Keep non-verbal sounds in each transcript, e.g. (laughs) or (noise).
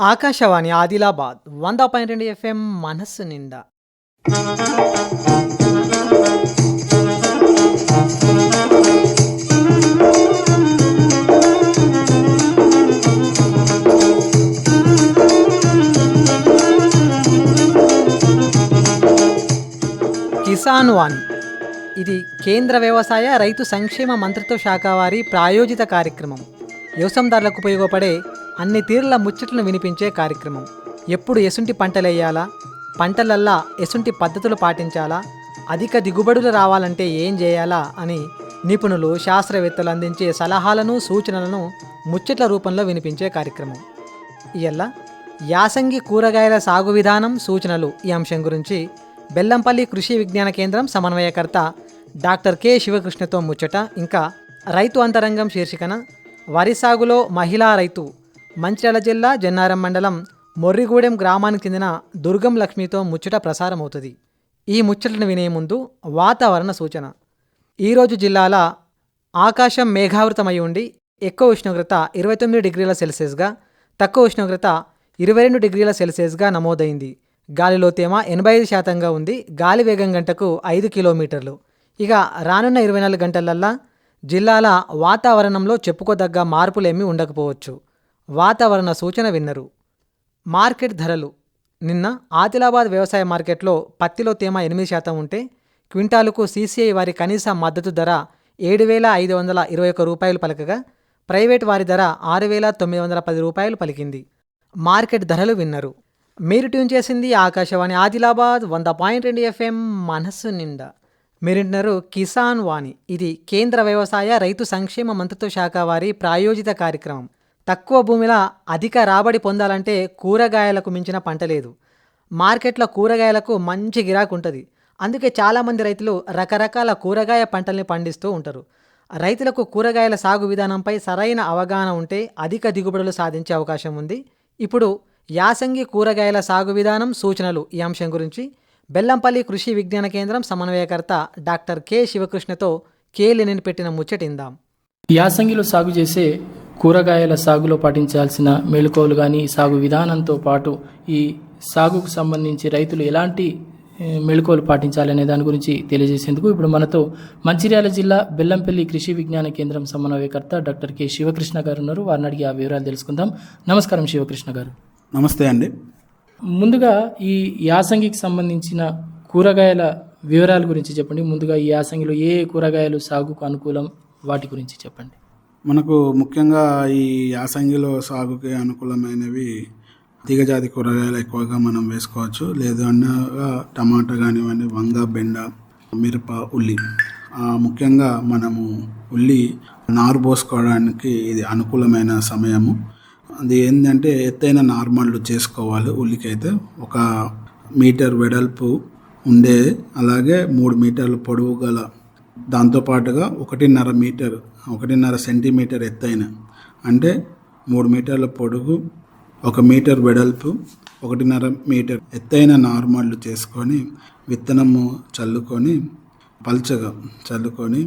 ఆకాశవాణి ఆదిలాబాద్ వంద పాయింట్ రెండు ఎఫ్ఎం మనస్సు నిండా. కిసాన్ వాణి. ఇది కేంద్ర వ్యవసాయ రైతు సంక్షేమ మంత్రిత్వ శాఖ వారి ప్రాయోజిత కార్యక్రమం. వ్యవసాయదారులకు ఉపయోగపడే అన్ని తీరుల ముచ్చట్లను వినిపించే కార్యక్రమం. ఎప్పుడు ఎసుంటి పంటలేయాలా పంటలల్లా ఎసుంటి పద్ధతులు పాటించాలా? అధిక దిగుబడులు రావాలంటే ఏం చేయాలా? అని నిపుణులు శాస్త్రవేత్తలు అందించే సలహాలను సూచనలను ముచ్చట్ల రూపంలో వినిపించే కార్యక్రమం. ఇయల్ల యాసంగి కూరగాయల సాగు విధానం సూచనలు ఈ అంశం గురించి బెల్లంపల్లి కృషి విజ్ఞాన కేంద్రం సమన్వయకర్త డాక్టర్ కె. శివకృష్ణతో ముచ్చట. ఇంకా రైతు అంతరంగం శీర్షికన వరి సాగులో మహిళా రైతు మంచిర్యాల జిల్లా జన్నారం మండలం మొర్రిగూడెం గ్రామానికి చెందిన దుర్గం లక్ష్మితో ముచ్చట ప్రసారం అవుతుంది ఈ ముచ్చటను వినే ముందు వాతావరణ సూచన. ఈరోజు జిల్లాల ఆకాశం మేఘావృతమై ఉండి ఎక్కువ ఉష్ణోగ్రత ఇరవై తొమ్మిది డిగ్రీల సెల్సియస్గా తక్కువ ఉష్ణోగ్రత ఇరవై రెండు డిగ్రీల సెల్సియస్గా నమోదైంది. గాలిలో తేమ ఎనభై ఐదు శాతంగా ఉంది. గాలి వేగం గంటకు ఐదు కిలోమీటర్లు. ఇక రానున్న ఇరవై నాలుగు గంటలల్లా జిల్లాల వాతావరణంలో చెప్పుకోదగ్గ మార్పులేమీ ఉండకపోవచ్చు. వాతావరణ సూచన విన్నరు. మార్కెట్ ధరలు. నిన్న ఆదిలాబాద్ వ్యవసాయ మార్కెట్లో పత్తిలో తేమ ఎనిమిది శాతం ఉంటే క్వింటాలుకు సీసీఐ వారి కనీస మద్దతు ధర ఏడు వేల ఐదు వందల ఇరవై ఒక్క రూపాయలు పలకగా ప్రైవేట్ వారి ధర ఆరు వేల తొమ్మిది వందల పది రూపాయలు పలికింది. మార్కెట్ ధరలు విన్నరు. మీరు ట్యూన్ చేసింది ఆకాశవాణి ఆదిలాబాద్ వంద పాయింట్ రెండు ఎఫ్ఎం మనస్సు నిండా. మీరింటున్నారు కిసాన్ వాణి. ఇది కేంద్ర వ్యవసాయ రైతు సంక్షేమ మంత్రిత్వ శాఖ వారి ప్రాయోజిత కార్యక్రమం. తక్కువ భూమిలో అధిక రాబడి పొందాలంటే కూరగాయలకు మించిన పంట లేదు. మార్కెట్లో కూరగాయలకు మంచి గిరాకు ఉంటుంది. అందుకే చాలామంది రైతులు రకరకాల కూరగాయ పంటల్ని పండిస్తూ ఉంటారు. రైతులకు కూరగాయల సాగు విధానంపై సరైన అవగాహన ఉంటే అధిక దిగుబడులు సాధించే అవకాశం ఉంది. ఇప్పుడు యాసంగి కూరగాయల సాగు విధానం సూచనలు ఈ అంశం గురించి బెల్లంపల్లి కృషి విజ్ఞాన కేంద్రం సమన్వయకర్త డాక్టర్ కె శివకృష్ణతో కేలినని పెట్టిన ముచ్చటిందాం. యాసంగిలో సాగు చేసే కూరగాయల సాగులో పాటించాల్సిన మెళుకువలు కానీ సాగు విధానంతో పాటు ఈ సాగుకు సంబంధించి రైతులు ఎలాంటి ఏ, మెళుకువలు పాటించాలనే దాని గురించి తెలియజేసేందుకు ఇప్పుడు మనతో మంచిర్యాల జిల్లా బెల్లంపల్లి కృషి విజ్ఞాన కేంద్రం సమన్వయకర్త డాక్టర్ కె శివకృష్ణ గారు ఉన్నారు. వారిని అడిగి ఆ వివరాలు తెలుసుకుందాం. నమస్కారం శివకృష్ణ గారు. నమస్తే అండి. ముందుగా ఈ యాసంగికి సంబంధించిన కూరగాయల వివరాల గురించి చెప్పండి. ముందుగా ఈ యాసంగిలో ఏ కూరగాయలు సాగుకు అనుకూలం? వాటి గురించి చెప్పండి. మనకు ముఖ్యంగా ఈ యాసంగిలో సాగుకి అనుకూలమైనవి తీగజాతి కూరగాయలు ఎక్కువగా మనం వేసుకోవచ్చు. లేదు అనగా టమాటా కానివ్వండి వంగ బెండ మిరప ఉల్లి. ముఖ్యంగా మనము ఉల్లి నారు పోసుకోవడానికి ఇది అనుకూలమైన సమయము. అది ఏంటంటే ఎత్తైన నార్మల్లు చేసుకోవాలి ఉల్లికైతే. ఒక మీటర్ వెడల్పు ఉండే అలాగే మూడు మీటర్ల పొడవు గల దాంతోపాటుగా ఒకటిన్నర మీటర్ ఒకటిన్నర సెంటీమీటర్ ఎత్తైన అంటే మూడు మీటర్ల పొడుగు ఒక మీటర్ వెడల్పు ఒకటిన్నర మీటర్ ఎత్తైన నార్మళ్ళు చేసుకొని విత్తనము చల్లుకొని పల్చగా చల్లుకొని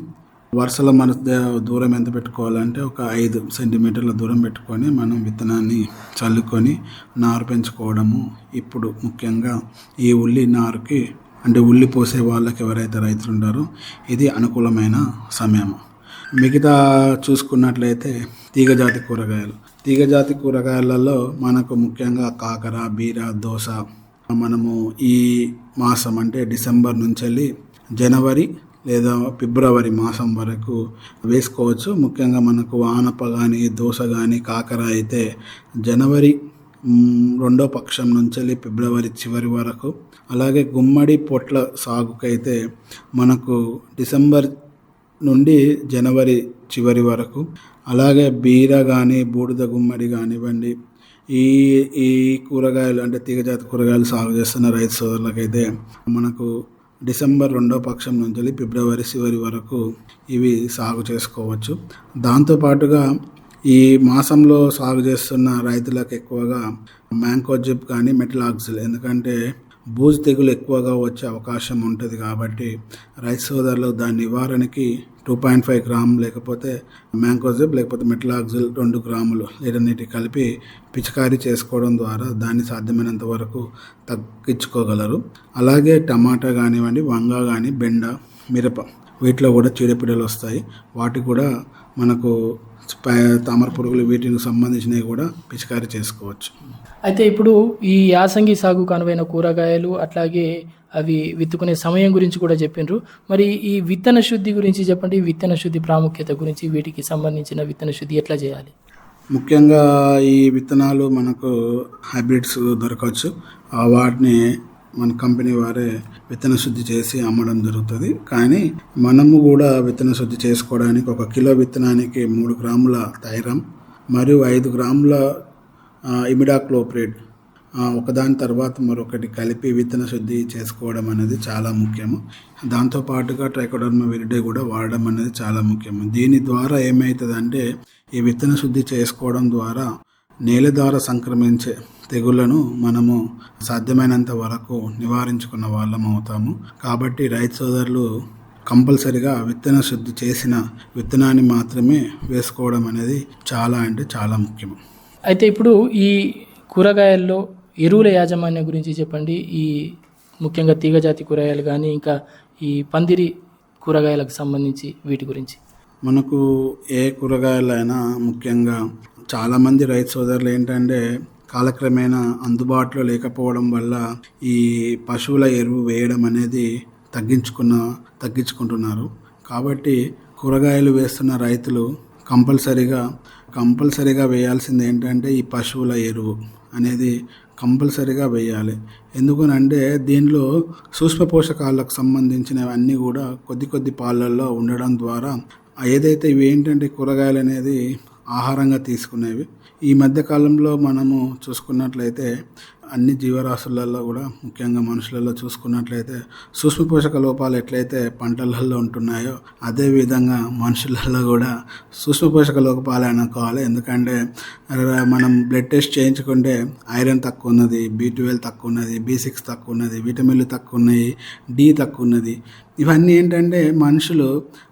వరుసల మధ్య దూరం ఎంత పెట్టుకోవాలంటే ఒక ఐదు సెంటీమీటర్ల దూరం పెట్టుకొని మనం విత్తనాన్ని చల్లుకొని నారు పెంచుకోవడము ఇప్పుడు ముఖ్యంగా ఈ ఉల్లి నారుకి అంటే ఉల్లి పోసే వాళ్ళకి ఎవరైతే రైతులు ఉంటారో ఇది అనుకూలమైన సమయం మిగతా చూసుకున్నట్లయితే తీగజాతి కూరగాయలు. తీగజాతి కూరగాయలలో మనకు ముఖ్యంగా కాకర బీర దోస మనము ఈ మాసం అంటే డిసెంబర్ నుంచి వెళ్ళి జనవరి లేదా ఫిబ్రవరి మాసం వరకు వేసుకోవచ్చు. ముఖ్యంగా మనకు ఆనప కానీ దోశ కానీ కాకర అయితే జనవరి రెండో పక్షం నుంచి వెళ్ళి ఫిబ్రవరి చివరి వరకు. అలాగే గుమ్మడి పొట్ల సాగుకైతే మనకు డిసెంబర్ నుండి జనవరి చివరి వరకు. అలాగే బీర కానీ బూడిద గుమ్మడి కానివ్వండి ఈ ఈ కూరగాయలు అంటే తీగజాతి కూరగాయలు సాగు చేస్తున్న రైతు సోదరులకైతే మనకు డిసెంబర్ రెండో పక్షం నుంచి ఫిబ్రవరి చివరి వరకు ఇవి సాగు చేసుకోవచ్చు. దాంతోపాటుగా ఈ మాసంలో సాగు చేస్తున్న రైతులకు ఎక్కువగా మ్యాంకోజిప్ కానీ మెటలాక్సిల్. ఎందుకంటే బూజు తెగులు ఎక్కువగా వచ్చే అవకాశం ఉంటుంది కాబట్టి రైతు సోదరులు దాని నివారణకి టూ పాయింట్ ఫైవ్ గ్రామ్ లేకపోతే మ్యాంకోజిప్ లేకపోతే మెట్లాక్జిల్ రెండు గ్రాములు నీటి కలిపి పిచికారీ చేసుకోవడం ద్వారా దాన్ని సాధ్యమైనంత వరకు తగ్గించుకోగలరు. అలాగే టమాటా కానివ్వండి వంగ కానీ బెండ మిరప వీటిలో కూడా చీడపీడలు వస్తాయి. వాటికి కూడా మనకు తామర పురుగులు వీటికి సంబంధించినవి కూడా పిచికారీ చేసుకోవచ్చు. అయితే ఇప్పుడు ఈ యాసంగి సాగుకు అనువైన కూరగాయలు అట్లాగే అవి విత్తుకునే సమయం గురించి కూడా చెప్పిండ్రు మరి ఈ విత్తన శుద్ధి గురించి చెప్పండి. విత్తన శుద్ధి ప్రాముఖ్యత గురించి వీటికి సంబంధించిన విత్తన శుద్ధి ఎట్లా చేయాలి? ముఖ్యంగా ఈ విత్తనాలు మనకు హైబ్రిడ్స్ దొరకవచ్చు. వాటిని మన కంపెనీ వారే విత్తన శుద్ధి చేసి అమ్మడం జరుగుతుంది. కానీ మనము కూడా విత్తన శుద్ధి చేసుకోవడానికి ఒక కిలో విత్తనానికి మూడు గ్రాముల తైరం మరియు ఐదు గ్రాముల ఆ, ఇమిడాక్లోప్రిడ్ ఒకదాని తర్వాత మరొకటి కలిపి విత్తన శుద్ధి చేసుకోవడం అనేది చాలా ముఖ్యము. దాంతోపాటుగా ట్రైకోడర్మా విరిడే కూడా వాడడం అనేది చాలా ముఖ్యము. దీని ద్వారా ఏమవుతుందంటే ఈ విత్తన శుద్ధి చేసుకోవడం ద్వారా నేల ద్వారా సంక్రమించే తెగుళ్ళను మనము సాధ్యమైనంత వరకు నివారించుకున్న వాళ్ళం అవుతాము. కాబట్టి రైతు సోదరులు కంపల్సరిగా విత్తన శుద్ధి చేసిన విత్తనాన్ని మాత్రమే వేసుకోవడం అనేది చాలా అంటే చాలా ముఖ్యం. అయితే ఇప్పుడు ఈ కూరగాయల్లో ఎరువుల యాజమాన్యం గురించి చెప్పండి. ఈ ముఖ్యంగా తీగజాతి కూరగాయలు కానీ ఇంకా ఈ పందిరి కూరగాయలకు సంబంధించి వీటి గురించి. మనకు ఏ కూరగాయలైనా ముఖ్యంగా చాలామంది రైతు సోదరులు ఏంటంటే కాలక్రమేణా అందుబాటులో లేకపోవడం వల్ల ఈ పశువుల ఎరువు వేయడం అనేది తగ్గించుకున్న తగ్గించుకుంటున్నారు. కాబట్టి కూరగాయలు వేస్తున్న రైతులు కంపల్సరిగా కంపల్సరిగా వేయాల్సింది ఏంటంటే ఈ పశువుల ఎరువు అనేది కంపల్సరిగా వేయాలి. ఎందుకనంటే దీనిలో సూక్ష్మ పోషకాలకు సంబంధించినవన్నీ కూడా కొద్ది కొద్ది పాలల్లో ఉండడం ద్వారా ఏదైతే ఇవి ఏంటంటే కూరగాయలు అనేది ఆహారంగా తీసుకునేవి ఈ మధ్యకాలంలో మనము చూసుకున్నట్లయితే అన్ని జీవరాశులలో కూడా ముఖ్యంగా మనుషులలో చూసుకున్నట్లయితే సూక్ష్మ పోషక లోపాలు ఎట్లయితే పంటలలో ఉంటున్నాయో అదేవిధంగా మనుషులలో కూడా సూక్ష్మ పోషక లోపాలు అనుకోవాలి ఎందుకంటే మనం బ్లడ్ టెస్ట్ చేయించుకుంటే ఐరన్ తక్కువ ఉన్నది బి ట్వెల్వ్ తక్కువ ఉన్నది బి సిక్స్ తక్కువ ఉన్నది విటమిన్లు తక్కువ ఉన్నాయి డి తక్కువ ఉన్నది ఇవన్నీ ఏంటంటే మనుషులు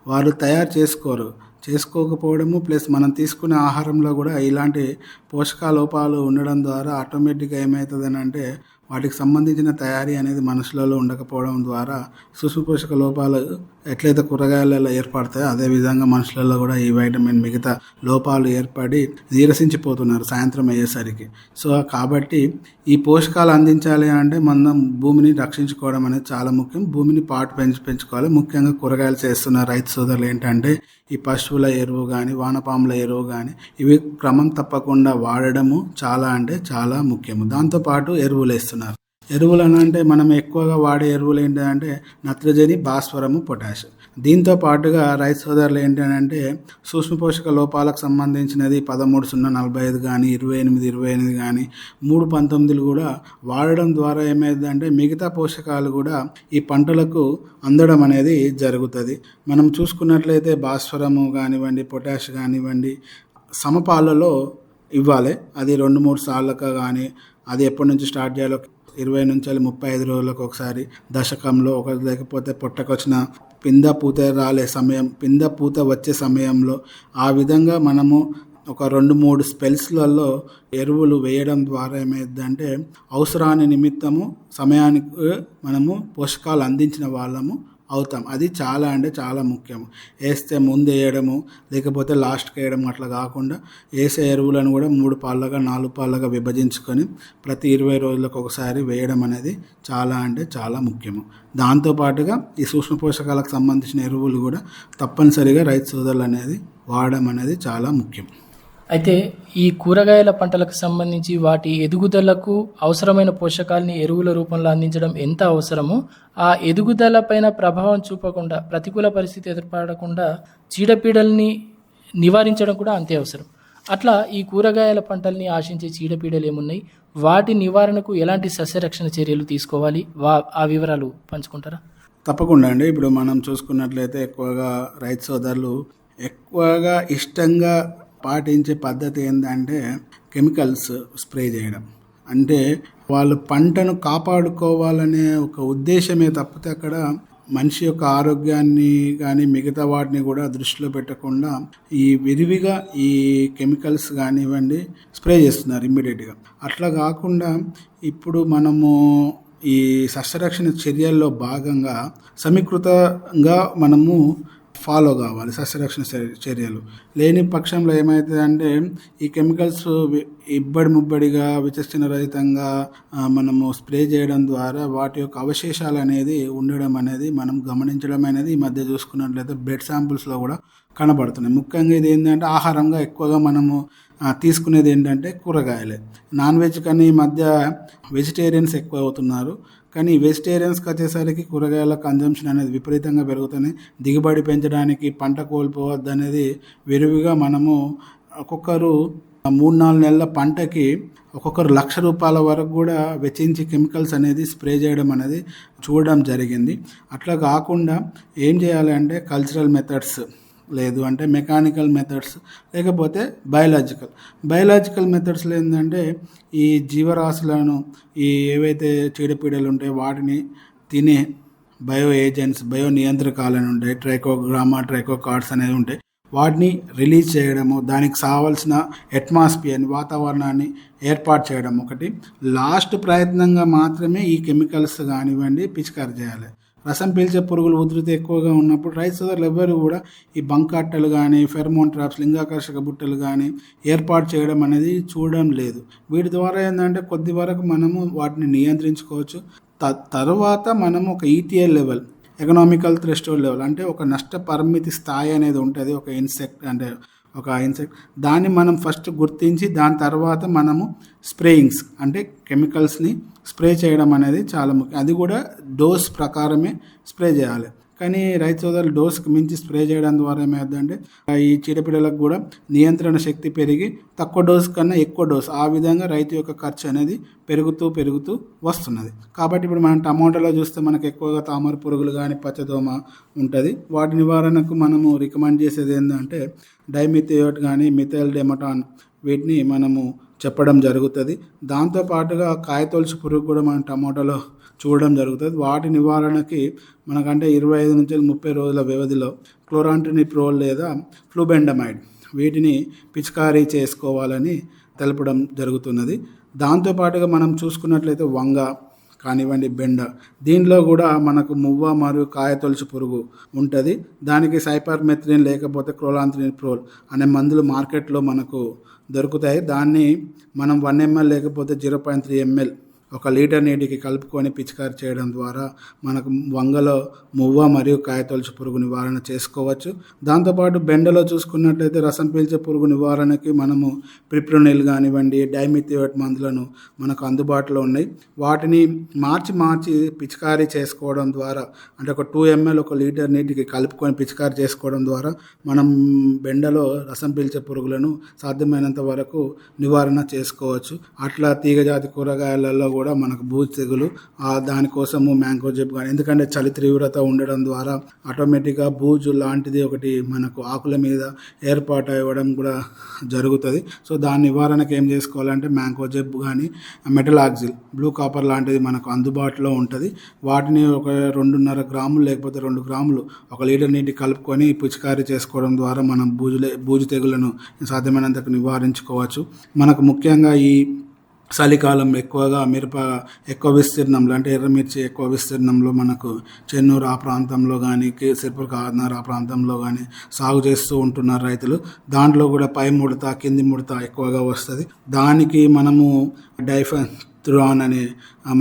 వారు తయారు చేసుకోరు. చేసుకోకపోవడము ప్లస్ మనం తీసుకునే ఆహారంలో కూడా ఇలాంటి పోషక లోపాలు ఉండడం ద్వారా ఆటోమేటిక్గా ఏమవుతుందని అంటే వాటికి సంబంధించిన తయారీ అనేది మనుషులలో ఉండకపోవడం ద్వారా సూక్ష్మ పోషక లోపాలు ఎట్లయితే కూరగాయలలో ఏర్పడతాయో అదే విధంగా మనుషులలో కూడా ఈ వైటమిన్ మిగతా లోపాలు ఏర్పడి నీరసించిపోతున్నారు సాయంత్రం అయ్యేసరికి. సో కాబట్టి ఈ పోషకాలు అందించాలి అంటే మనం భూమిని రక్షించుకోవడం అనేది చాలా ముఖ్యం. భూమిని పాటు పెంచి పెంచుకోవాలి. ముఖ్యంగా కూరగాయలు చేస్తున్న రైతు సోదరులు ఏంటంటే ఈ పశువుల ఎరువు కానీ వానపాముల ఎరువు కానీ ఇవి క్రమం తప్పకుండా వాడడము చాలా అంటే చాలా ముఖ్యము. దాంతోపాటు ఎరువులు వేస్తున్నారు. ఎరువులను అంటే మనం ఎక్కువగా వాడే ఎరువులు ఏంటంటే నత్రజని భాస్వరము పొటాష్. దీంతో పాటుగా రైతు సోదరులు ఏంటంటే సూక్ష్మ పోషక లోపాలకు సంబంధించినది పదమూడు సున్నా నలభై ఐదు కానీ ఇరవై ఎనిమిది ఇరవై ఎనిమిది కానీ మూడు పంతొమ్మిదిలు కూడా వాడడం ద్వారా ఏమైందంటే మిగతా పోషకాలు కూడా ఈ పంటలకు అందడం అనేది జరుగుతుంది. మనం చూసుకున్నట్లయితే భాస్వరము కానివ్వండి పొటాష్ కానివ్వండి సమపాలలో ఇవ్వాలి. అది రెండు మూడు సార్లకు కానీ అది ఎప్పటి నుంచి స్టార్ట్ చేయాలో ఇరవై నుంచి ముప్పై ఐదు రోజులకు ఒకసారి దశకంలో ఒక లేకపోతే పొట్టకొచ్చిన పింద పూత రాలే సమయం పింద పూత వచ్చే సమయంలో ఆ విధంగా మనము ఒక రెండు మూడు స్పెల్స్లలో ఎరువులు వేయడం ద్వారా ఏమైందంటే అవసరాన్ని నిమిత్తము సమయానికి మనము పోషకాలు అందించిన వాళ్ళము అవుతాం. అది చాలా అంటే చాలా ముఖ్యం. వేస్తే ముందు వేయడము లేకపోతే లాస్ట్కి వేయడం అట్లా కాకుండా వేసే ఎరువులను కూడా మూడు పాళ్ళగా నాలుగు పాళ్ళగా విభజించుకొని ప్రతి ఇరవై రోజులకు ఒకసారి వేయడం అనేది చాలా అంటే చాలా ముఖ్యము. దాంతోపాటుగా ఈ సూక్ష్మ పోషకాలకు సంబంధించిన ఎరువులు కూడా తప్పనిసరిగా రైతు సోదరులు అనేది వాడడం అనేది చాలా ముఖ్యం. అయితే ఈ కూరగాయల పంటలకు సంబంధించి వాటి ఎదుగుదలకు అవసరమైన పోషకాలని ఎరువుల రూపంలో అందించడం ఎంత అవసరమో ఆ ఎదుగుదల పైన ప్రభావం చూపకుండా ప్రతికూల పరిస్థితి ఎదుర్పడకుండా చీడపీడల్ని నివారించడం కూడా అంతే అవసరం. అట్లా ఈ కూరగాయల పంటల్ని ఆశించే చీడపీడలు ఏమున్నాయి? వాటి నివారణకు ఎలాంటి సస్యరక్షణ చర్యలు తీసుకోవాలి? వా ఆ వివరాలు పంచుకుంటారా? తప్పకుండా అండి. ఇప్పుడు మనం చూసుకున్నట్లయితే ఎక్కువగా రైతు సోదరులు ఎక్కువగా ఇష్టంగా పాటించే పద్ధతి ఏంటంటే కెమికల్స్ స్ప్రే చేయడం. అంటే వాళ్ళు పంటను కాపాడుకోవాలనే ఒక ఉద్దేశమే తప్పితే అక్కడ మనిషి యొక్క ఆరోగ్యాన్ని కానీ మిగతా వాటిని కూడా దృష్టిలో పెట్టకుండా ఈ విరివిగా ఈ కెమికల్స్ కానివ్వండి స్ప్రే చేస్తున్నారు ఇమ్మీడియట్గా. అట్లా కాకుండా ఇప్పుడు మనము ఈ సస్యరక్షణ చర్యల్లో భాగంగా సమీకృతంగా మనము ఫాలో కావాలి సస్యరక్షణ చర్యలు. లేని పక్షంలో ఏమవుతుందంటే ఈ కెమికల్స్ ఇబ్బడి ముబ్బడిగా విచక్షణ రహితంగా మనము స్ప్రే చేయడం ద్వారా వాటి యొక్క అవశేషాలు అనేది ఉండడం అనేది మనం గమనించడం అనేది ఈ మధ్య చూసుకున్నట్లయితే బ్లడ్ శాంపుల్స్లో కూడా కనబడుతున్నాయి. ముఖ్యంగా ఇది ఏంటంటే ఆహారంగా ఎక్కువగా మనము తీసుకునేది ఏంటంటే కూరగాయలే. నాన్ వెజ్ కానీ ఈ మధ్య వెజిటేరియన్స్ ఎక్కువ అవుతున్నారు. కానీ వెజిటేరియన్స్కి వచ్చేసరికి కూరగాయల కన్జంప్షన్ అనేది విపరీతంగా పెరుగుతుంది. దిగుబడి పెంచడానికి పంట కోల్పోవద్దు అనేది విరివిగా మనము ఒక్కొక్కరు మూడు నాలుగు నెలల పంటకి ఒక్కొక్కరు లక్ష రూపాయల వరకు కూడా వెచ్చించి కెమికల్స్ అనేది స్ప్రే చేయడం అనేది చూడడం జరిగింది. అట్లా కాకుండా ఏం చేయాలి అంటే కల్చరల్ మెథడ్స్ లేదు అంటే మెకానికల్ మెథడ్స్ లేకపోతే బయలాజికల్ బయలాజికల్ మెథడ్స్లో ఏంటంటే ఈ జీవరాశులను ఈ ఏవైతే చీడపీడలు ఉంటాయో వాటిని తినే బయో ఏజెంట్స్ బయో నియంత్రకాలను ఉంటాయి ట్రైకోగ్రామా ట్రైకోకార్డ్స్ అనేవి ఉంటాయి. వాటిని రిలీజ్ చేయడము దానికి కావాల్సిన అట్మాస్ఫియర్ని వాతావరణాన్ని ఏర్పాటు చేయడం ఒకటి. లాస్ట్ ప్రయత్నంగా మాత్రమే ఈ కెమికల్స్ కానివ్వండి పిచికారి చేయాలి. రసం పీల్చే పురుగులు ఉధృతి ఎక్కువగా ఉన్నప్పుడు రైతు సోదరులు ఎవ్వరు కూడా ఈ బంకట్టలు కానీ ఫెర్మోన్ ట్రాప్స్ లింగాకర్షక బుట్టలు కానీ ఏర్పాటు చేయడం అనేది చూడడం లేదు. వీటి ద్వారా ఏంటంటే కొద్ది వరకు మనము వాటిని నియంత్రించుకోవచ్చు. త తర్వాత మనము ఒక ETL level economical threshold level అంటే ఒక నష్ట పరిమితి స్థాయి అనేది ఉంటుంది. ఒక ఇన్సెక్ట్ అంటే ఒక ఇన్సెక్ట్ దాన్ని మనం ఫస్ట్ గుర్తించి దాని తర్వాత మనము స్ప్రేయింగ్స్ అంటే కెమికల్స్ని స్ప్రే చేయడం అనేది చాలా ముఖ్యం. అది కూడా డోస్ ప్రకారమే స్ప్రే చేయాలి. కానీ రైతు సోదరులు డోస్కి మించి స్ప్రే చేయడం ద్వారా ఏమవుతుందంటే ఈ చీడపీడలకు కూడా నియంత్రణ శక్తి పెరిగి తక్కువ డోస్ కన్నా ఎక్కువ డోస్ ఆ విధంగా రైతు యొక్క ఖర్చు అనేది పెరుగుతూ పెరుగుతూ వస్తున్నది. కాబట్టి ఇప్పుడు మనం టమాటాలో చూస్తే మనకు ఎక్కువగా తామర పురుగులు కానీ పచ్చదోమ ఉంటుంది. వాటి నివారణకు మనము రికమెండ్ చేసేది ఏంటంటే డైమిథియోట్ కానీ మిథైల్ డెమటాన్ వీటిని మనము చెప్పడం జరుగుతుంది. దాంతోపాటుగా కాయతొలుసు పురుగు కూడా మనం టమాటాలో చూడడం జరుగుతుంది. వాటి నివారణకి మనకంటే ఇరవై ఐదు నుంచి ముప్పై రోజుల వ్యవధిలో క్లోరాంటినిప్రోల్ లేదా ఫ్లూబెండమైడ్ వీటిని పిచికారీ చేసుకోవాలని తెలపడం జరుగుతున్నది. దాంతోపాటుగా మనం చూసుకున్నట్లయితే వంగ కానివ్వండి బెండ. దీనిలో కూడా మనకు మువ్వ మరియు కాయతొలుచు పురుగు ఉంటుంది. దానికి సైపర్మెథ్రిన్ లేకపోతే క్రోలాంత్రినిప్రోల్ అనే మందులు మార్కెట్లో మనకు దొరుకుతాయి. దాన్ని మనం వన్ ఎంఎల్ లేకపోతే జీరో పాయింట్ త్రీ ఎంఎల్ ఒక లీటర్ నీటికి కలుపుకొని పిచికారి చేయడం ద్వారా మనకు వంగలో మువ్వ మరియు కాయతొలుచు పురుగు నివారణ చేసుకోవచ్చు. దాంతోపాటు బెండలో చూసుకున్నట్లయితే రసం పీల్చే పురుగు నివారణకి మనము ప్రిప్రోనిల్ కానివ్వండి డైమిథియోట్ మందులను మనకు అందుబాటులో ఉన్నాయి. వాటిని మార్చి మార్చి పిచికారీ చేసుకోవడం ద్వారా అంటే ఒక టూ ఎంఎల్ ఒక లీటర్ నీటికి కలుపుకొని పిచికారీ చేసుకోవడం ద్వారా మనం బెండలో రసం పీల్చే పురుగులను సాధ్యమైనంత వరకు నివారణ చేసుకోవచ్చు. అట్లా తీగజాతి కూరగాయలలో కూడా మనకు బూజు తెగులు ఆ దానికోసము మ్యాంగో జెబ్ కానీ ఎందుకంటే చలి తీవ్రత ఉండడం ద్వారా ఆటోమేటిక్గా బూజు లాంటిది ఒకటి మనకు ఆకుల మీద ఏర్పాటు అవ్వడం కూడా జరుగుతుంది. సో దాని నివారణకు ఏం చేసుకోవాలంటే మ్యాంగో జెబ్ కానీ మెటలాక్సిల్ బ్లూ కాపర్ లాంటిది మనకు అందుబాటులో ఉంటుంది. వాటిని ఒక రెండున్నర గ్రాములు లేకపోతే రెండు గ్రాములు ఒక లీటర్ నీటి కలుపుకొని పిచికారీ చేసుకోవడం ద్వారా మనం బూజులే బూజు తెగులను సాధ్యమైనంతకు నివారించుకోవచ్చు. మనకు ముఖ్యంగా ఈ చలికాలం ఎక్కువగా మిరప ఎక్కువ విస్తీర్ణంలో అంటే ఎర్రమిర్చి ఎక్కువ విస్తీర్ణంలో మనకు చెన్నూరు ఆ ప్రాంతంలో కానీ కేసీపూర్ కార్నర్ ఆ ప్రాంతంలో కానీ సాగు చేస్తూ ఉంటున్నారు రైతులు. దాంట్లో కూడా పై ముడత కింది ముడత ఎక్కువగా వస్తుంది. దానికి మనము డైఫన్ త్రాన్ అనే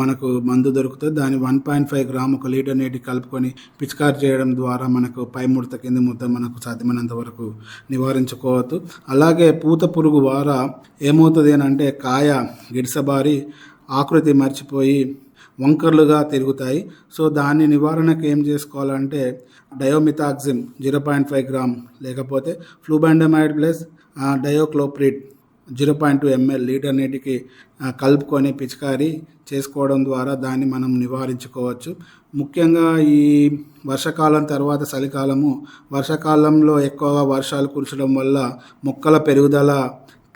మనకు మందు దొరుకుతుంది. దాని వన్ పాయింట్ ఫైవ్ గ్రామ్ ఒక లీటర్ నీటి కలుపుకొని పిచికారి చేయడం ద్వారా మనకు పై ముడత కింది ముద్ద మనకు సాధ్యమైనంత వరకు నివారించుకోవచ్చు. అలాగే పూత పురుగు వార ఏమవుతుంది అని అంటే కాయ గిడిసబారి ఆకృతి మర్చిపోయి వంకర్లుగా తిరుగుతాయి. సో దాని నివారణకు ఏం చేసుకోవాలంటే thiamethoxam zero point five gram లేకపోతే flubendiamide plus thiacloprid zero point two ml litre నీటికి కలుపుకొని పిచికారీ చేసుకోవడం ద్వారా దాన్ని మనం నివారించుకోవచ్చు. ముఖ్యంగా ఈ వర్షాకాలం తర్వాత చలికాలము వర్షాకాలంలో ఎక్కువగా వర్షాలు కురచడం వల్ల మొక్కల పెరుగుదల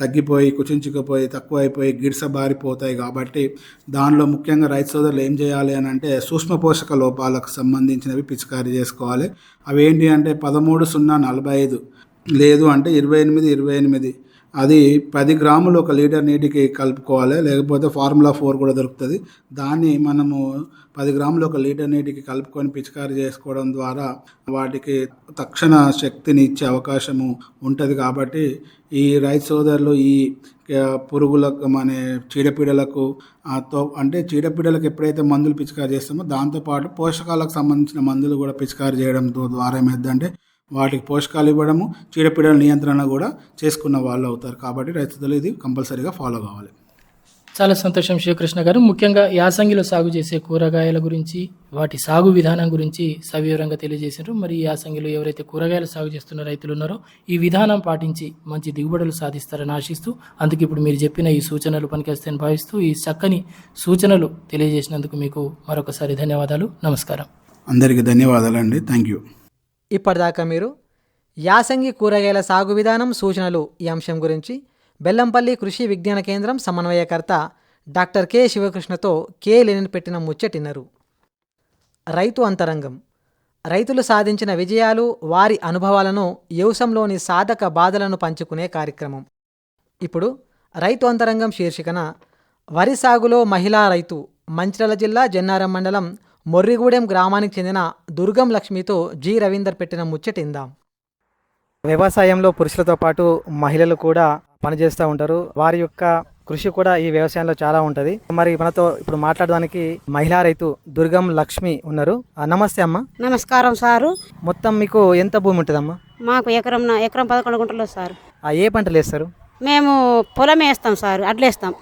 తగ్గిపోయి కుచించుకుపోయి తక్కువైపోయి అయిపోయి గిడ్స బారిపోతాయి కాబట్టి దానిలో ముఖ్యంగా రైతు సోదరులు ఏం చేయాలి అని అంటే సూక్ష్మ పోషక లోపాలకు సంబంధించినవి పిచికారీ చేసుకోవాలి. అవి ఏంటి అంటే పదమూడు సున్నా నలభై ఐదు లేదు అంటే ఇరవై ఎనిమిది ఇరవై ఎనిమిది అది పది గ్రాములు ఒక లీటర్ నీటికి కలుపుకోవాలి. లేకపోతే ఫార్ములా ఫోర్ కూడా దొరుకుతుంది. దాన్ని మనము పది గ్రాములు ఒక లీటర్ నీటికి కలుపుకొని పిచికారీ చేసుకోవడం ద్వారా వాటికి తక్షణ శక్తిని ఇచ్చే అవకాశము ఉంటుంది కాబట్టి ఈ రైతు సోదరులు ఈ పురుగులకు మన చీడపీడలకు తో అంటే చీడపీడలకు ఎప్పుడైతే మందులు పిచికారీ చేస్తామో దాంతోపాటు పోషకాలకు సంబంధించిన మందులు కూడా పిచికారీ చేయడం ద్వారా ఏమైందంటే వాటికి పోషకాలు ఇవ్వడము చీడపీడల నియంత్రణ కూడా చేసుకున్న వాళ్ళు అవుతారు. కాబట్టి రైతులు ఇది కంపల్సరీగా ఫాలో కావాలి. చాలా సంతోషం శివకృష్ణ గారు. ముఖ్యంగా యాసంగిలో సాగు చేసే కూరగాయల గురించి వాటి సాగు విధానం గురించి సవివరంగా తెలియజేశారు. మరి ఈ యాసంగిలో ఎవరైతే కూరగాయలు సాగు చేస్తున్న రైతులు ఉన్నారో ఈ విధానం పాటించి మంచి దిగుబడులు సాధిస్తారని ఆశిస్తూ అందుకు ఇప్పుడు మీరు చెప్పిన ఈ సూచనలు పనికొస్తాయని భావిస్తూ ఈ చక్కని సూచనలు తెలియజేసినందుకు మీకు మరొకసారి ధన్యవాదాలు. నమస్కారం. అందరికీ ధన్యవాదాలండి. థ్యాంక్ యూ ఇప్పటిదాకా మీరు యాసంగి కూరగాయల సాగు విధానం సూచనలు ఈ అంశం గురించి బెల్లంపల్లి కృషి విజ్ఞాన కేంద్రం సమన్వయకర్త డాక్టర్ కె శివకృష్ణతో కె లెనిన్ పెట్టిన ముచ్చటిన్నరు. రైతు అంతరంగం. రైతులు సాధించిన విజయాలు వారి అనుభవాలను వ్యవసంలోని సాధక బాధలను పంచుకునే కార్యక్రమం. ఇప్పుడు రైతు అంతరంగం శీర్షికన వరి సాగులో మహిళా రైతు మంచిర్యాల జిల్లా జన్నారం మండలం మొర్రిగూడెం గ్రామానికి చెందిన దుర్గం లక్ష్మితో జి. రవీందర్ పెట్టిన ముచ్చటిందాం వ్యవసాయంలో పురుషులతో పాటు మహిళలు కూడా పనిచేస్తూ ఉంటారు. వారి యొక్క కృషి కూడా ఈ వ్యవసాయంలో చాలా ఉంటుంది. మరి మనతో ఇప్పుడు మాట్లాడడానికి మహిళా రైతు దుర్గం లక్ష్మి ఉన్నారు. నమస్తే అమ్మ. నమస్కారం సారు. మొత్తం మీకు ఎంత భూమి ఉంటుందమ్మా? మాకు ఎకరం ఎకరం పదకొండు గుంటలు సార్. ఆ, ఏ పంటలు వేస్తారు? మేము పొలం వేస్తాం సార్ అడ్లేస్తాం.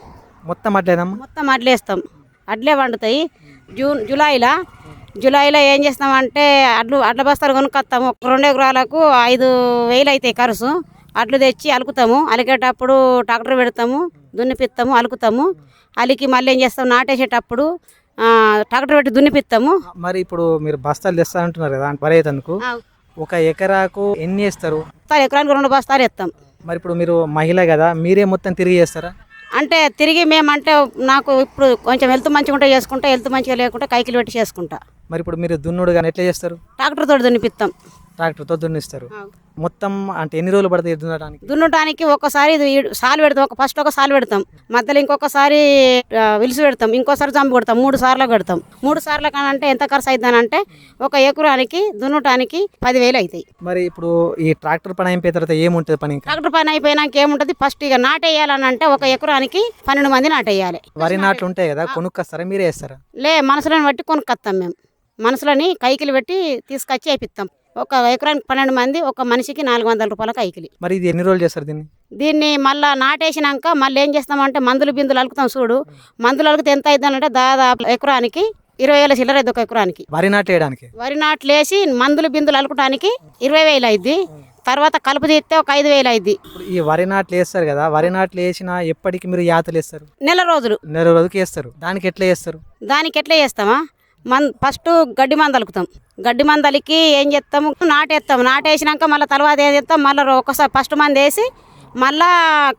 మొత్తం అట్లేదమ్మా మొత్తం అడ్లేస్తాం. అడ్లే వండుతాయి. జూన్ జూలైలో? జూలైలో ఏం చేస్తామంటే అడ్లు అడ్ల బస్తాలు కొనుక్కొస్తాము. ఒక రెండు ఎకరాలకు ఐదు వేలు అవుతాయి ఖర్చు అడ్లు తెచ్చి అలుకుతాము. అలికేటప్పుడు ట్రాక్టర్ పెడతాము దున్నిపిస్తాము అలుకుతాము. అలికి మళ్ళీ ఏం చేస్తాం నాటేసేటప్పుడు ట్రాక్టర్ పెట్టి దున్నిపిస్తాము. మరి ఇప్పుడు మీరు బస్తాలు తెస్తా అంటున్నారు కదా వరి ఒక ఎకరాకు ఎన్ని వేస్తారు? ఎకరానికి రెండు బస్తాలు ఎత్తాం. మరి ఇప్పుడు మీరు మహిళ కదా మీరే మొత్తం తిరిగి చేస్తారా? అంటే తిరిగి మేమంటే నాకు ఇప్పుడు కొంచెం హెల్త్ మంచిగా ఉంటే చేసుకుంటా హెల్త్ మంచిగా లేకుంటే కైకిలు పెట్టి చేసుకుంటా. మరి ఇప్పుడు మీరు దున్నుడు కానీ ఎట్లా చేస్తారు? ట్రాక్టర్ తోటి దున్నిపిస్తాం ట్రాక్టర్తో దున్నిస్తారు. మొత్తం అంటే ఎన్ని రోజులు పడుతుంది దున్నడానికి? ఇది ఈడు- సాలు పెడతాం. ఒక ఫస్ట్ ఒక సాలు పెడతాం. మధ్యలో ఇంకొకసారి విలుసు పెడతాం. ఇంకోసారి జంపు కొడతాం. మూడు సార్లు పెడతాం మూడు సార్లు కానంటే ఎంత ఖర్చు అవుతుందంటే ఒక ఎకరానికి దున్నటానికి పదివేలు అవుతాయి మరి ఇప్పుడు ఈ ట్రాక్టర్ పని అయిపోయిన తర్వాత ఏముంటుంది పని ట్రాక్టర్ పని అయిపోయినాక ఏముంటుంది? ఫస్ట్ ఇక నాటేయాలని అంటే ఒక ఎకరానికి పన్నెండు మంది నాటేయాలి. వరి నాట్లు ఉంటాయి కదా కొనుక్కొస్తారా? మీరే వేస్తారా లే మనసులను బట్టి కొనుక్కొస్తాం మేము. మనసులని కైకిలు పెట్టి తీసుకొచ్చి వేపిస్తాం ఒక ఎకరానికి పన్నెండు మంది ఒక మనిషికి నాలుగు వందల రూపాయల కైకిలి మరి ఇది ఎన్ని రోజులు చేస్తారు దీన్ని? దీన్ని మళ్ళా నాటేసినాక మళ్ళీ ఏం చేస్తామంటే మందులు బిందులు అలుకుతాం చూడు. మందులు అలికితే ఎంత అవుతుందంటే దాదాపు ఎకరానికి ఇరవై వేల చిల్లర ఒక ఎకరానికి. వరి నాట్లు వేయడానికి వరి నాట్లు వేసి మందులు బిందులు అలుకటానికి ఇరవై వేలు అయింది తర్వాత కలుపు తీస్తే ఒక ఐదు వేలు అయింది ఈ వరి నాట్లు వేస్తారు కదా వరి నాట్లు వేసిన ఎప్పటికి మీరు యాతలు వేస్తారు నెల రోజులు. నెల రోజుకి వేస్తారు. దానికి ఎట్లా వేస్తారు? దానికి ఎట్లా చేస్తామా మన్ ఫస్ట్ గడ్డి మందలుకుతాం గడ్డి మందలికి ఏం చేస్తాము? నాటేస్తాం నాటేసినాక మళ్ళీ తర్వాత ఏం చేస్తాం? మళ్ళీ ఒకసారి ఫస్ట్ మంది వేసి మళ్ళా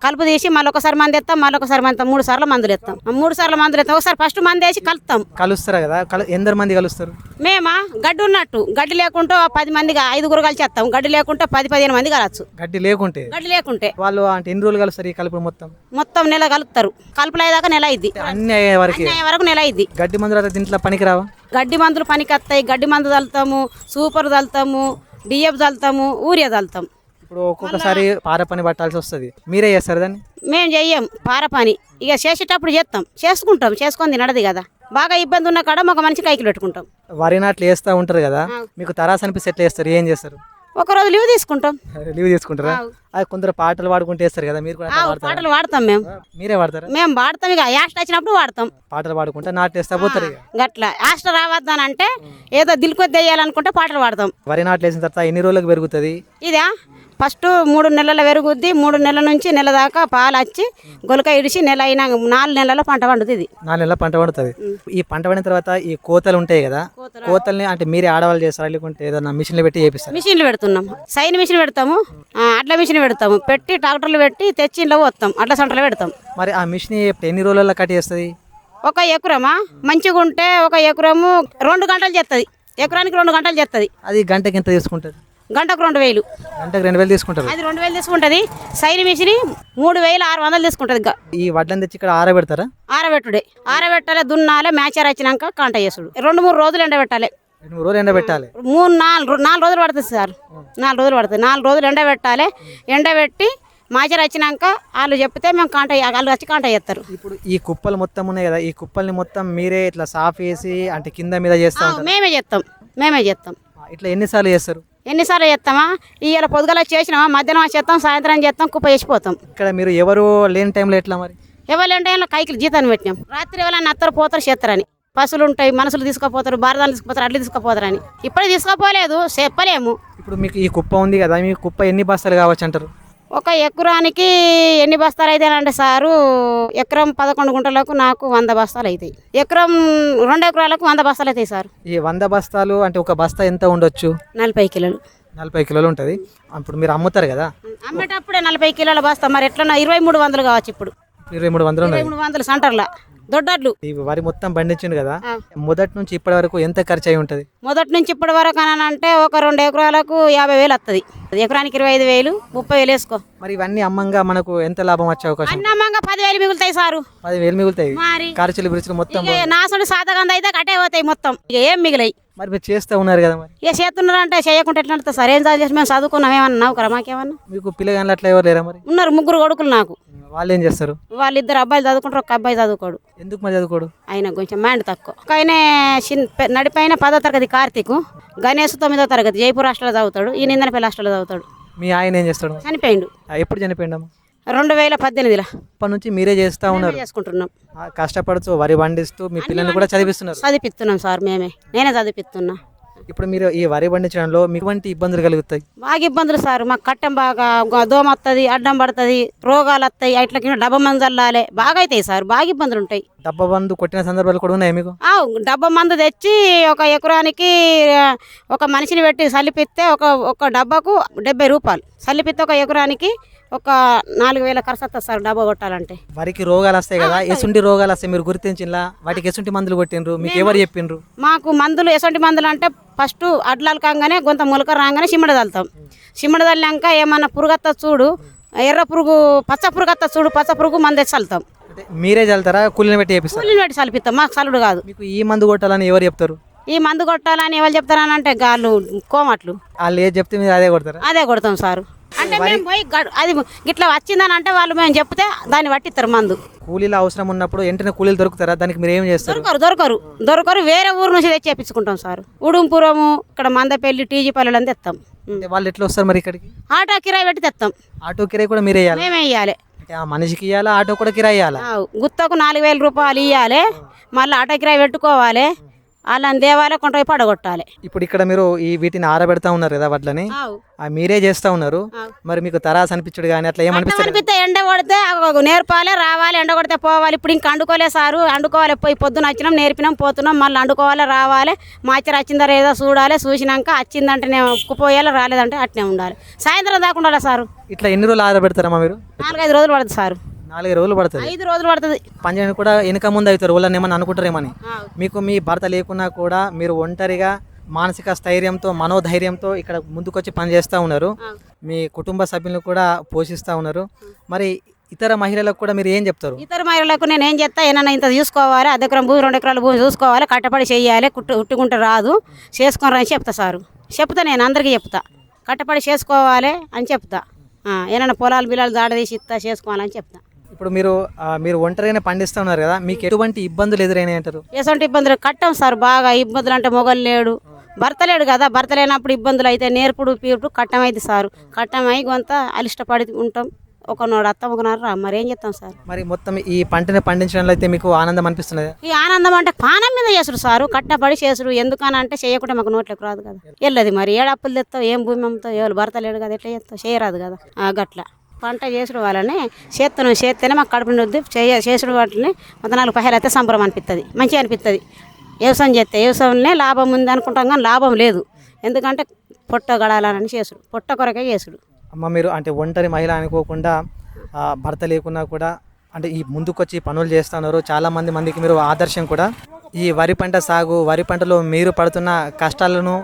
కలుపు తీసి మళ్ళీ ఒకసారి మంది ఎత్తాం మళ్ళీ ఒకసారి మంది మూడు సార్లు మందులు ఎత్తాం. ఆ మూడు సార్లు మందులు ఎత్తాం. ఒకసారి ఫస్ట్ మంది వేసి కలుపుతాం. కలుస్తారు కదా? ఎందరు మంది కలుస్తారు? మేమా? గడ్డి ఉన్నట్టు. గడ్డి లేకుంటే ఓ పది మందిగా ఐదుగురు కలిసి వస్తాం గడ్డి లేకుంటే పది పదిహేను మంది కలవచ్చు. గడ్డి లేకుంటే? గడ్డి లేకుంటే. వాళ్ళు అంటే ఎన్ని రోజులు కలుస్తారు ఈ కలుపు మొత్తం? మొత్తం నెల కలుపుతారు. కలుపులు అయ్యేదాకా నెల అయింది అన్ని అయ్యే వరకు? వరకు నెల అయింది గడ్డి మందులు అయితే దీంట్లో పనికి రావా గడ్డి మందులు పనికి వస్తాయి గడ్డి మందు చల్లుతాము సూపర్ చల్లుతాము డిఎఫ్ చల్లుతాము ఊరియా చల్లుతాం ఇప్పుడు ఒక్కొక్కసారి పార పని పట్టాల్సి వస్తుంది. మీరే చేస్తారు దాన్ని? మేము చెయ్యం పార పని ఇక చేసేటప్పుడు చేస్తాం చేసుకుంటాం. చేసుకొని తినడది కదా. బాగా ఇబ్బంది ఉన్న కాడ ఒక మనిషి కైకి పెట్టుకుంటాం. వరి నాట్లు వేస్తూ ఉంటారు కదా. మీకు తరాస్ అనిపిస్తే ఎట్లా వేస్తారు ఏం చేస్తారు? ఒక రోజు లీవ్ తీసుకుంటాం. లీవ్ తీసుకుంటారా? అది కొందరు పాటలు పాడుకుంటూ వేస్తారు కదా మీరు కూడా అట్లా పాటలు వాడతాం మేము. మీరే వాడతారా మేము వాడతాం ఇక యాస్ట్ వచ్చినప్పుడు వాడతాం పాటలు పాడుకుంటే నాట్లు వేస్తా పోతారు ఇక. గట్ల. యాస్ట్ రావద్దని అంటే ఏదో దిల్కొద్ది వేయాలనుకుంటే పాటలు పాడతాం. వరి నాట్లు వేసిన తర్వాత ఎన్ని రోజులకు పెరుగుతుంది? ఇదా? ఫస్ట్ మూడు నెలల పెరుగుద్ది మూడు నెలల నుంచి నెల దాకా పాలు వచ్చి గొలక ఇడిచి నెల అయినా నాలుగు నెలల పంట పండుతుంది. ఇది నాలుగు నెలల పంట పండుతుంది. ఈ పంట పండిన తర్వాత ఈ కోతలు ఉంటాయి కదా కోతల్ని అంటే మీరే ఆడవాళ్ళు చేస్తారా లేకుంటే ఏదైనా మిషన్లు పెట్టి చేపిస్తారు? మిషన్లు పెడుతున్నాం. సైన్ మిషన్ పెడతాము. ఆ, అట్ల మిషన్ పెడతాము. పెట్టి ట్రాక్టర్లు పెట్టి తెచ్చి ఇంట్లో పోతాం అట్ల సంటలో పెడతాం. మరి ఆ మిషన్ ఎన్ని రోజులలో కట్ చేస్తుంది? ఒక ఎకరమా? మంచిగా ఉంటే ఒక ఎకరము రెండు గంటలు చేస్తుంది ఎకరానికి రెండు గంటలు చేస్తుంది అది గంటకి ఎంత తీసుకుంటుంది గంటకు రెండు వేలు. గంటకు రెండు వేలు తీసుకుంటారు. అది రెండు వేలు తీసుకుంటుంది. సైన్ మిషన్ మూడు వేలు ఆరు వందలు తీసుకుంటుంది ఈ వడ్లను తెచ్చి ఇక్కడ ఆరబెడతారా? ఆరబెట్టుడే. ఆరబెట్టాలి దున్నాలి మ్యాచర్ వచ్చినాక కాంట చేసుడు. రెండు మూడు రోజులు ఎండబెట్టాలి. మూడు రోజులు ఎండబెట్టాలి మూడు నాలుగు నాలుగు రోజులు పడుతుంది సార్. నాలుగు రోజులు పడుతుంది. నాలుగు రోజులు ఎండబెట్టాలి ఎండబెట్టి మాచర్ వచ్చినాక వాళ్ళు చెప్తే మేము కాంట వాళ్ళు వచ్చి కాంట చేస్తారు. ఇప్పుడు ఈ కుప్పలు మొత్తం ఉన్నాయి కదా ఈ కుప్పల్ని మొత్తం మీరే ఇట్లా సాఫ్ చేసి అంటే కింద మీద చేస్తా మేమే చేస్తాం. మేమే చేస్తాం. ఇట్లా ఎన్నిసార్లు చేస్తారు? ఎన్నిసార్లు చేస్తామా? ఇవాళ పొద్దుగల చేసినామా? మధ్యాహ్నం చేస్తాం. సాయంత్రం చేస్తాం. కుప్ప వేసిపోతాం ఇక్కడ మీరు ఎవరు లేని టైంలో ఎట్లా మరి? ఎవరంటే కైకిలు జీతాన్ని పెట్టినాం. రాత్రి ఎవరైనా అత్తరు పోతారు చేస్తారని పశువులు ఉంటాయి మనసులు తీసుకుపోతారు భారతాలు తీసుకుపోతారు అడ్లు తీసుకుపోతారని. ఇప్పుడే తీసుకుపోలేదు చెప్పలేము. ఇప్పుడు మీకు ఈ కుప్ప ఉంది కదా మీ కుప్ప ఎన్ని బస్తాలు కావచ్చు అంటారు? ఒక ఎకరానికి ఎన్ని బస్తాలు అవుతాయంటే సారు ఎకరం పదకొండు గుంటలకు నాకు వంద బస్తాలు అవుతాయి ఎకరం రెండు ఎకరాలకు వంద బస్తాలు అవుతాయి సార్. ఈ వంద బస్తాలు అంటే ఒక బస్తా ఎంత ఉండొచ్చు? నలభై కిలోలు. నలభై కిలోలు ఉంటుంది. అప్పుడు మీరు అమ్ముతారు కదా? అమ్మేటప్పుడే నలభై కిలోల బస్తా మరి ఎట్లా ఇరవై మూడు వందలు కావచ్చు ఇప్పుడు. ఇరవై మూడు వందలు ఇరవై మూడు వందలు సెంటర్లో. దొడ్డడ్లు. వరి మొత్తం పండించిండు కదా. మొదటి నుంచి ఇప్పటి వరకు ఎంత ఖర్చు అయి ఉంటుంది? మొదటి నుంచి ఇప్పటి వరకు అని అంటే ఒక రెండు ఎకరాలకు యాభై వేలు వస్తుంది ఎకరానికి ఇరవై ఐదు వేలు ముప్పై వేలు వేసుకో. మరి ఇవన్నీ అమ్మంగా మనకు ఎంత లాభం వచ్చే అవకాశం? అన్నమ్మంగా పదివేలు మిగులుతాయి సారు. పదివేలు మిగులుతాయి. మరి? ఖర్చులు బిరుచులు మొత్తం నాసుడు సాతగంద అయితే కట్టే పోతాయి మొత్తం. ఇక ఏం మిగిలాయి? మరి మీరు చేస్తూ ఉన్నారు కదా మరి? ఇక చేస్తున్నారంటే చేయకుంటే ఎట్లా ఉంటుంది సార్? ఏం చదివేసి మేము చదువుకున్నాం ఏమన్నా మాకేమన్నా? మీకు పిల్లగాళ్ళు అట్లా ఎవరు లేరా మరి? ఉన్నారు ముగ్గురు కొడుకులు నాకు. వాళ్ళు ఏం చేస్తారు? వాళ్ళిద్దరు అబ్బాయిలు చదువుకుంటారు ఒక అబ్బాయి చదువుకోడు. ఎందుకు మరి చదువుకోడు? ఆయన కొంచెం మైండ్ తక్కువ. ఒక ఆయన చిన్న పె- నడిపైన పదో తరగతి కార్తీక్ గణేష్ తొమ్మిదో తరగతి జైపూర్ హాస్టల్లో చదువుతాడు ఈ నిందనపల్లి హాస్టల్లో చదువుతాడు. మీ ఆయన ఏం చేస్తాడు? చనిపోయిండు. ఎప్పుడు చనిపోయిండమ్మ రెండు వేల పద్దెనిమిదిలో. అప్పటి నుంచి మీరే చేస్తూ ఉన్నారు. చేసుకుంటున్నాం. కష్టపడుతూ వరి పండిస్తూ మీ పిల్లల్ని కూడా చదివిస్తున్నారు. చదివిస్తున్నాం సార్ మేమే. నేనే చదివిస్తున్నా. ఇప్పుడు మీరు ఈ వరి పండించడంలో మీకు వంటి ఇబ్బందులు కలుగుతాయి? బాగా ఇబ్బందులు సార్. మాకు కట్టం బాగా దోమ వస్తుంది అడ్డం పడుతుంది రోగాలు వస్తాయి అట్లా కింద డబ్బా మందు చల్లాలి. బాగా అవుతాయి సార్. బాగా ఇబ్బందులు ఉంటాయి. డబ్బా బంధు కొట్టిన సందర్భాలు కూడా ఉన్నాయి మీకు? డబ్బా మందు తెచ్చి ఒక ఎకరానికి ఒక మనిషిని పెట్టి సల్లిపిస్తే ఒక ఒక డబ్బాకు డెబ్బై రూపాయలు. సల్లిపిస్తే ఒక ఎకరానికి ఒక నాలుగు వేల ఖర్చు వస్తుంది సార్ డబ్బా కొట్టాలంటే. వరికి రోగాలు వస్తాయి కదా ఎసుంటి రోగాలు వస్తాయి మీరు గుర్తించిలా? వాటికి ఎసుంటి మందులు కొట్టిండ్రు? మీకు ఎవరు చెప్పిండ్రు? మాకు మందులు ఎటువంటి మందులు అంటే ఫస్ట్ అడ్లాలు కాగానే కొంత మొలక రాగానే చిమ్మడ చల్లుతాం చిమ్మడ చల్లాక ఏమన్నా పురుగత్త చూడు ఎర్ర పురుగు పచ్చ పురుగత్త చూడు పచ్చ పురుగు మందు చల్లుతాం. మీరే చల్లుతారా? కూలిని పెట్టి చేపిస్తారు? కూలిని పెట్టి చల్లిపిస్తాం మాకు చల్లుడు కాదు. మీకు ఈ మందు కొట్టాలని ఎవరు చెప్తారు? ఈ మందు కొట్టాలని ఎవరు చెప్తారని అంటే గాళ్ళు కోమట్లు. వాళ్ళు ఏది చెప్తే మీరు అదే కొడతారా? అదే కొడతాం సారు. అంటే మేము పోయి అది గిట్లా వచ్చిందని అంటే వాళ్ళు మేము చెప్తే దాన్ని పట్టిస్తారు మందు. కూలీలు అవసరం ఉన్నప్పుడు వెంటనే కూలీలు దొరుకుతారా? దానికి మీరు ఏం చేస్తారు? దొరకరు దొరకరు. దొరకరు వేరే ఊరు నుంచి తెచ్చి చేపించుకుంటాం సార్. ఉడుంపురము ఇక్కడ మందపల్లి టీజీ పల్లెలు అని తెస్తాం వాళ్ళు ఎట్లా వస్తారు మరి ఇక్కడికి? ఆటో కిరాయి పెట్టి తెస్తాం ఆటో కిరాయి కూడా మీరే ఇవ్వాలి మేమే ఇవ్వాలి మనిషికి ఇవ్వాలా ఆటో కూడా కిరాయి ఇవ్వాలా గుత్తకు నాలుగు వేల రూపాయలు ఇవ్వాలి మళ్ళీ ఆటో కిరాయి పెట్టుకోవాలి. వాళ్ళని దేవాలే కొంట పడగొట్టాలి. ఇప్పుడు ఇక్కడ మీరు ఈ వీటిని ఆరబెడతా ఉన్నారు కదా. ఆ మీరే చేస్తా ఉన్నారు. మరి మీకు తరాస్ అనిపించడు కానీ అట్లా ఏమనిపిస్తుంది అనిపిస్తే ఎండ కొడితే నేర్పాలి రావాలి ఎండ కొడితే పోవాలి. ఇప్పుడు ఇంకా అండుకోలే సారు. అండుకోవాలి పోయి పొద్దున వచ్చినాం నేర్పినాం పోతున్నాం. మళ్ళీ అండుకోవాలి రావాలి. మాచర వచ్చిందా ఏదో చూడాలి. చూసినాక వచ్చిందంటే కుపోయాలి రాలేదంటే అట్నే ఉండాలి. సాయంత్రం దాకా ఉండాలి సారు? ఇట్లా ఎన్ని రోజులు ఆరబెడతారమ్మా మీరు? నాలుగైదు రోజులు పడుతుంది సారు. నాలుగు రోజులు పడుతుంది. ఐదు రోజులు పడుతుంది. పంజాని కూడా వెనుక ముందు అవుతారు వాళ్ళని ఏమని అనుకుంటారేమని. మీకు మీ భర్త లేకున్నా కూడా మీరు ఒంటరిగా మానసిక స్థైర్యంతో మనోధైర్యంతో ఇక్కడ ముందుకొచ్చి పనిచేస్తూ ఉన్నారు. మీ కుటుంబ సభ్యులను కూడా పోషిస్తూ ఉన్నారు. మరి ఇతర మహిళలకు కూడా మీరు ఏం చెప్తారు? ఇతర మహిళలకు నేను ఏం చేస్తా ఏమన్నా ఇంత చూసుకోవాలి అర్ధ ఎకరం భూమి రెండు ఎకరాల భూమి చూసుకోవాలి కట్టపడి చేయాలి కుట్టు ఉట్టుకుంటే రాదు చేసుకోనరా అని చెప్తా సారు. చెప్తా నేను అందరికీ చెప్తా. కట్టపడి చేసుకోవాలి అని చెప్తా. ఆ, ఏమన్నా పొలాలు బిలాలు దాడ తీసి ఇస్తా చేసుకోవాలని చెప్తా. ఇప్పుడు మీరు మీరు ఒంటరిగానే పండిస్తూ ఉన్నారు కదా మీకు ఎటువంటి ఇబ్బందులు ఎదురైనాయి అంటారు? ఎటువంటి ఇబ్బందులు? కట్టం సార్ బాగా ఇబ్బందులు అంటే మొగలు లేడు. భర్త లేడు కదా భర్త లేనప్పుడు ఇబ్బందులు అయితే నేర్పుడు పీపుడు కట్టం అయితే సారు. కట్టం అయి కొంత అలిష్టపడి ఉంటాం. ఒకనోడు అత్తం ఒకనాడు రా మరి ఏం చేస్తాం సార్? మరి మొత్తం ఈ పంటని పండించడంలో అయితే మీకు ఆనందం అనిపిస్తున్నది? ఈ ఆనందం అంటే పానం మీద చేసుడు సారు కట్టపడి చేసుడు. ఎందుకని అంటే చేయకుంటే మాకు నోట్లోకి రాదు కదా. వెళ్ళదు మరి ఏడు అప్పులు తెస్తావు ఏం భూమి అమ్ముతావు ఎవరు భర్త లేడు కదా ఎట్లా చేస్తావు? చేయరాదు కదా. ఆ, గట్ల. పంట చేసుడు వాళ్ళని చేస్తున్నాం చేస్తేనే మాకు కడుపు నిండుద్ది. చేయ చేసుడు వాటిని మొత్తం నాలుగు పైసలు అయితే సంబరం అనిపిస్తుంది మంచిగా అనిపిస్తుంది వ్యవసాయం చేస్తే వ్యవసాయంలో లాభం ఉంది అనుకుంటాం కానీ లాభం లేదు. ఎందుకంటే పొట్ట గడాలని చేసుడు. పొట్ట కొరకే చేసుడు. అమ్మ మీరు అంటే ఒంటరి మహిళ అనుకోకుండా భర్త లేకున్నా కూడా అంటే ఈ ముందుకొచ్చి పనులు చేస్తున్నారు. చాలామంది మందికి మీరు ఆదర్శం కూడా. ఈ వరి పంట సాగు వరి పంటలో మీరు పడుతున్న కష్టాలను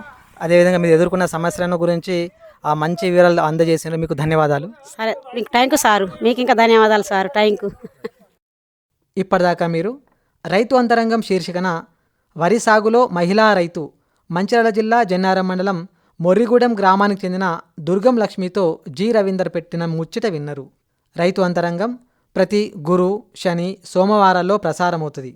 అదేవిధంగా మీరు ఎదుర్కొన్న సమస్యలను గురించి ఆ మంచి వివరాలు అందజేసిన మీకు ధన్యవాదాలు. సరే మీకు థ్యాంక్ యూ సారు. మీకు ఇంకా ధన్యవాదాలు సార్. థ్యాంక్ (laughs) ఇప్పటిదాకా మీరు రైతు అంతరంగం శీర్షికన వరి సాగులో మహిళా రైతు మంచిర్యాల జిల్లా జన్నారం మండలం మొర్రిగూడెం గ్రామానికి చెందిన దుర్గం లక్ష్మితో జి. రవీందర్ పెట్టిన ముచ్చట విన్నరు. రైతు అంతరంగం ప్రతి గురు శని సోమవారాల్లో ప్రసారమవుతుంది.